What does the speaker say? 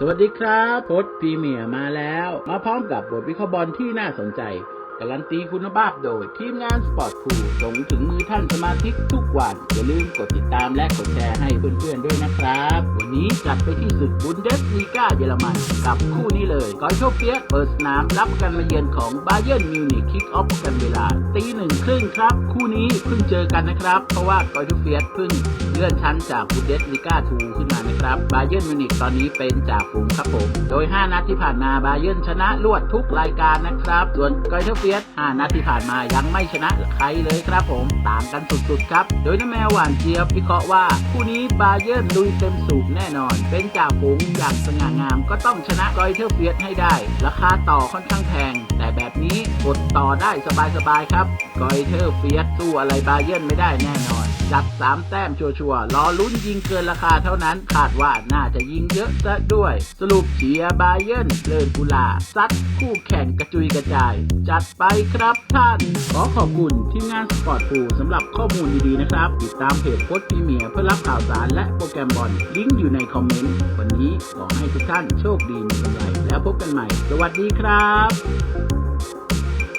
สวัสดีครับพดพรีเมียร์มาแล้ว มาพร้อมกับบทวิเคราะห์บอลที่น่าสนใจ การันตีคุณภาพโดย ทีมงานสปอร์ตคูส่งถึงมือท่านสมาชิกทุกวัน อย่าลืมกดติดตามและกดแชร์ให้เพื่อนๆด้วยนะครับ นี้จัดไปที่ศึกบุนเดสลีกาเยอรมันกับคู่นี้เลยกอยโชเฟียสเปิดสนามรับกันมาเยือนของบาเยิร์นมิวนิกคิกออฟกันเวลาตีหนึ่งครึ่งครับ คู่นี้เพิ่งเจอกันนะครับ เพราะว่ากอยโชเฟียสเพิ่งเลื่อนชั้นจากบุนเดสลีกาทูขึ้นมานะครับบาเยิร์นมิวนิกตอนนี้เป็นจ่าฝูงครับผมโดย 5 นัดที่ผ่านมาบาเยิร์นชนะรวดทุกรายการนะครับ ส่วนกอยโชเฟียส5นัดที่ผ่านมายังไม่ชนะใครเลยครับผมต่างกันสุดๆครับ โดยน้าแมวหวานเจี๊ยบวิเคราะห์ว่าคู่นี้บาเยิร์นลุยเต็มสูบแน่นอน เป็นจ่าฝูงอย่างสง่างามก็ต้องชนะรอยเทอร์เฟียสให้ได้ ราคาต่อค่อนข้างแพง แต่แบบนี้กดต่อได้สบายๆครับรอยเทอร์เฟียสสู้อะไรบาเยิร์นไม่ได้แน่นอน จัด 3 แต้มชัวร์ๆรอลุ้นยิงเกินราคาเท่านั้นคาดว่าน่าจะยิงเยอะซะด้วย สรุปเชียร์บาเยิร์นเลินกุลาซัดคู่แข่งกระจุยกระจาย จัดไปครับท่าน ขอขอบคุณทีมงานสปอร์ตฟูสำหรับข้อมูลดีๆนะครับ ติดตามเพจโค้ดพรีเมียร์เพื่อรับข่าวสารและโปรแกรมบอลลิงก์อยู่ในคอมเมนต์วันนี้ขอให้ทุกท่านโชคดีมีกำไรแล้วพบกันใหม่ สวัสดีครับ